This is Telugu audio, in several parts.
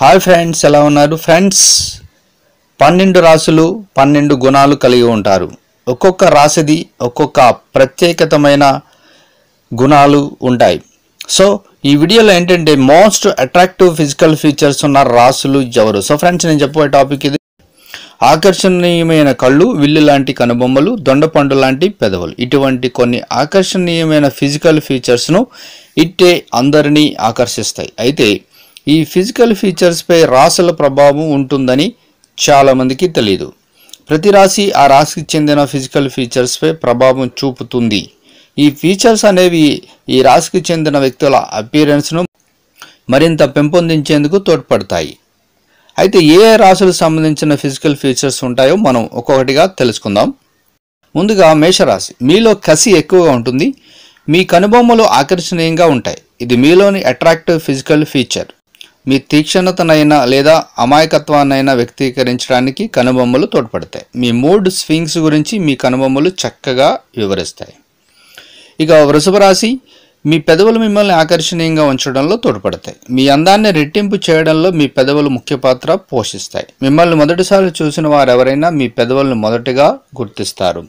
హాయ్ ఫ్రెండ్స్ ఎలా ఉన్నారు? ఫ్రెండ్స్ పన్నెండు రాసులు పన్నెండు గుణాలు కలిగి ఉంటారు. ఒక్కొక్క రాశిది ఒక్కొక్క ప్రత్యేకతమైన గుణాలు ఉంటాయి. సో ఈ వీడియోలో ఏంటంటే మోస్ట్ అట్రాక్టివ్ ఫిజికల్ ఫీచర్స్ ఉన్న రాసులు ఎవరు? సో ఫ్రెండ్స్ నేను చెప్పబోయే టాపిక్ ఇది. ఆకర్షణీయమైన కళ్ళు విల్లు లాంటి కనుబొమ్మలు దొండపండు లాంటి పెదవులు. ఇటువంటి కొన్ని ఆకర్షణీయమైన ఫిజికల్ ఫీచర్స్ను ఇట్టే అందరినీ ఆకర్షిస్తాయి. అయితే ఈ ఫిజికల్ ఫీచర్స్పై రాసుల ప్రభావం ఉంటుందని చాలామందికి తెలియదు ప్రతి రాశి ఆ రాశికి చెందిన ఫిజికల్ ఫీచర్స్పై ప్రభావం చూపుతుంది. ఈ ఫీచర్స్ అనేవి ఈ రాశికి చెందిన వ్యక్తుల అపీరెన్స్ను మరింత పెంపొందించేందుకు తోడ్పడతాయి. అయితే ఏ ఏ రాశులకు సంబంధించిన ఫిజికల్ ఫీచర్స్ ఉంటాయో మనం ఒక్కొక్కటిగా తెలుసుకుందాం. ముందుగా మేషరాశి. మీలో కసి ఎక్కువగా ఉంటుంది. మీ కనుబొమ్మలు ఆకర్షణీయంగా ఉంటాయి. ఇది మీలోని అట్రాక్టివ్ ఫిజికల్ ఫీచర్. మీ తీక్షణతనైనా లేదా అమాయకత్వాన్నైనా వ్యక్తీకరించడానికి కనుబొమ్మలు తోడ్పడతాయి. మీ మూడ్ స్వింగ్స్ గురించి మీ కనుబొమ్మలు చక్కగా వివరిస్తాయి. ఇక వృషభ రాశి మీ పెదవులు మిమ్మల్ని ఆకర్షణీయంగా ఉంచడంలో తోడ్పడతాయి. మీ అందాన్ని రెట్టింపు చేయడంలో మీ పెదవులు ముఖ్య పాత్ర పోషిస్తాయి. మిమ్మల్ని మొదటిసారి చూసిన వారెవరైనా మీ పెదవులను మొదటగా గుర్తిస్తారు.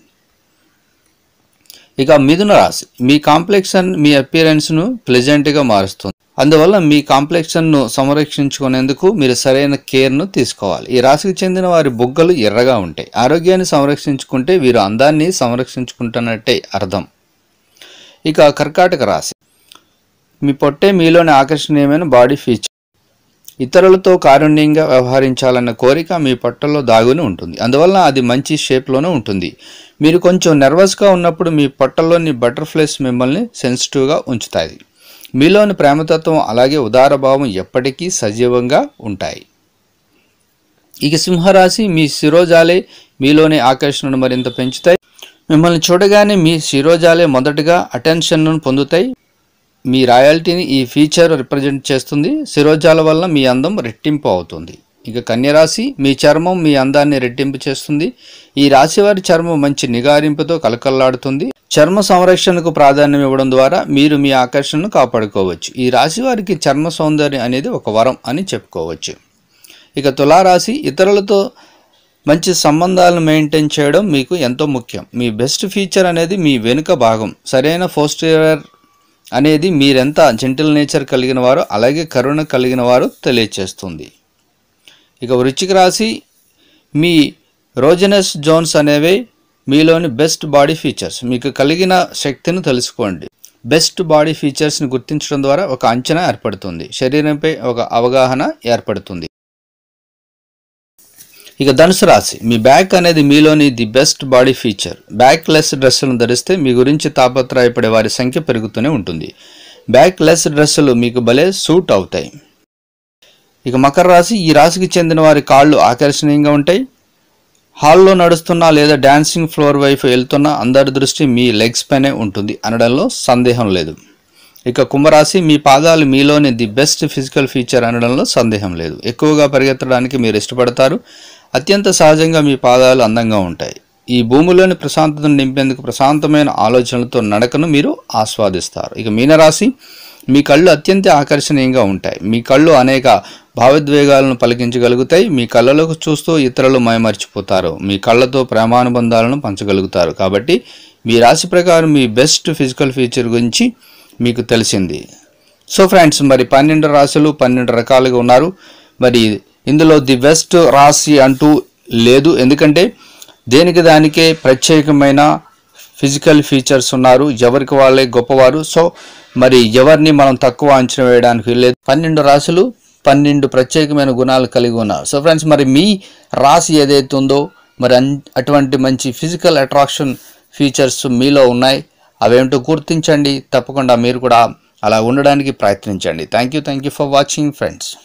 ఇక మిథున రాశి మీ కాంప్లెక్షన్ మీ అపియరెన్స్ను ప్లెజెంట్గా మారుస్తుంది. అందువల్ల మీ కాంప్లెక్షన్ను సంరక్షించుకునేందుకు మీరు సరైన కేర్ను తీసుకోవాలి. ఈ రాశికి చెందిన వారి బుగ్గలు ఎర్రగా ఉంటాయి ఆరోగ్యాన్ని సంరక్షించుకుంటే వీరు అందాన్ని సంరక్షించుకుంటున్నట్టే అర్థం. ఇక కర్కాటక రాశి. మీ పొట్టే మీలోని ఆకర్షణీయమైన బాడీ ఫీచర్. ఇతరులతో కారుణ్యంగా వ్యవహరించాలన్న కోరిక మీ పొట్టలో దాగుని ఉంటుంది. అందువల్ల అది మంచి షేప్లోనే ఉంటుంది. మీరు కొంచెం నర్వస్గా ఉన్నప్పుడు మీ పొట్టలోని బటర్ఫ్లైస్ మిమ్మల్ని సెన్సిటివ్గా ఉంచుతాయి. మీలోని ప్రేమతత్వం అలాగే ఉదారభావం ఎప్పటికీ సజీవంగా ఉంటాయి. ఇక సింహరాశి మీ శిరోజాలే మీలోని ఆకర్షణను మరింత పెంచుతాయి. మిమ్మల్ని చూడగానే మీ శిరోజాలే మొదటగా అటెన్షన్ను పొందుతాయి. మీ రాయల్టీని ఈ ఫీచర్ రిప్రజెంట్ చేస్తుంది. శిరోజాల వల్ల మీ అందం రెట్టింపు అవుతుంది. ఇక కన్యరాశి మీ చర్మం మీ అందాన్ని రెట్టింపు చేస్తుంది. ఈ రాశి వారి చర్మం మంచి నిగారింపుతో కలకల్లాడుతుంది చర్మ సంరక్షణకు ప్రాధాన్యం ఇవ్వడం ద్వారా మీరు మీ ఆకర్షణను కాపాడుకోవచ్చు. ఈ రాశి వారికి చర్మ సౌందర్యం అనేది ఒక వరం అని చెప్పుకోవచ్చు. ఇక తులారాశి ఇతరులతో మంచి సంబంధాలను మెయింటైన్ చేయడం మీకు ఎంతో ముఖ్యం. మీ బెస్ట్ ఫీచర్ అనేది మీ వెనుక భాగం. సరైన పోస్టీరియర్ అనేది మీరెంత జెంటిల్ నేచర్ కలిగిన వారు అలాగే కరుణ కలిగిన వారు తెలియచేస్తుంది. ఇక వృచ్చిక రాశి మీ రోజనస్ జోన్స్ అనేవి మీలోని బెస్ట్ బాడీ ఫీచర్స్ మీకు కలిగిన శక్తిని తెలుసుకోండి. బెస్ట్ బాడీ ఫీచర్స్ని గుర్తించడం ద్వారా ఒక అంచనా ఏర్పడుతుంది. శరీరంపై ఒక అవగాహన ఏర్పడుతుంది. ఇక ధనుసు రాశి. మీ బ్యాక్ అనేది మీలోని the best body feature backless డ్రెస్సులను ధరిస్తే మీ గురించి తాపత్రయపడే వారి సంఖ్య పెరుగుతూనే ఉంటుంది. బ్యాక్ లెస్ డ్రెస్సులు మీకు భలే సూట్ అవుతాయి. ఇక మకర రాశి. ఈ రాశికి చెందిన వారి కాళ్ళు ఆకర్షణీయంగా ఉంటాయి. హాల్లో నడుస్తున్నా లేదా డాన్సింగ్ ఫ్లోర్ వైపు వెళ్తున్నా అందరి దృష్టి మీ లెగ్స్ పైనే ఉంటుంది అనడంలో సందేహం లేదు. ఇక కుంభరాశి మీ పాదాలు మీలోని ది బెస్ట్ ఫిజికల్ ఫీచర్ అనడంలో సందేహం లేదు. ఎక్కువగా పరిగెత్తడానికి మీరు ఇష్టపడతారు. అత్యంత సహజంగా మీ పాదాలు అందంగా ఉంటాయి. ఈ భూమిలోని ప్రశాంతతను నింపేందుకు ప్రశాంతమైన ఆలోచనలతో నడకను మీరు ఆస్వాదిస్తారు. ఇక మీనరాశి మీ కళ్ళు అత్యంత ఆకర్షణీయంగా ఉంటాయి. మీ కళ్ళు అనేక భావోద్వేగాలను పలికించగలుగుతాయి మీ కళ్ళలోకి చూస్తూ ఇతరులు మైమర్చిపోతారు. మీ కళ్ళతో ప్రేమానుబంధాలను పంచగలుగుతారు. కాబట్టి మీ రాశి ప్రకారం మీ బెస్ట్ ఫిజికల్ ఫీచర్ గురించి మీకు తెలిసింది. సో ఫ్రెండ్స్ మరి పన్నెండు రాశులు పన్నెండు రకాలుగా ఉన్నారు. మరి ఇందులో ది బెస్ట్ రాశి అంటూ లేదు. ఎందుకంటే దేనికి దానికే ప్రత్యేకమైన ఫిజికల్ ఫీచర్స్ ఉన్నారు. ఎవరికి వాళ్ళే గొప్పవారు. సో మరి ఎవరిని మనం తక్కువ అంచనా వేయడానికి లేదు పన్నెండు రాశులు పన్నెండు ప్రత్యేకమైన గుణాలు కలిగి ఉన్నారు సో ఫ్రెండ్స్ మరి మీ రాశి ఏదైతే ఉందో మరి అన్- అటువంటి మంచి ఫిజికల్ అట్రాక్షన్ ఫీచర్స్ మీలో ఉన్నాయి. అవేంటో గుర్తించండి. తప్పకుండా మీరు కూడా అలా ఉండడానికి ప్రయత్నించండి. Thank you thank you for watching friends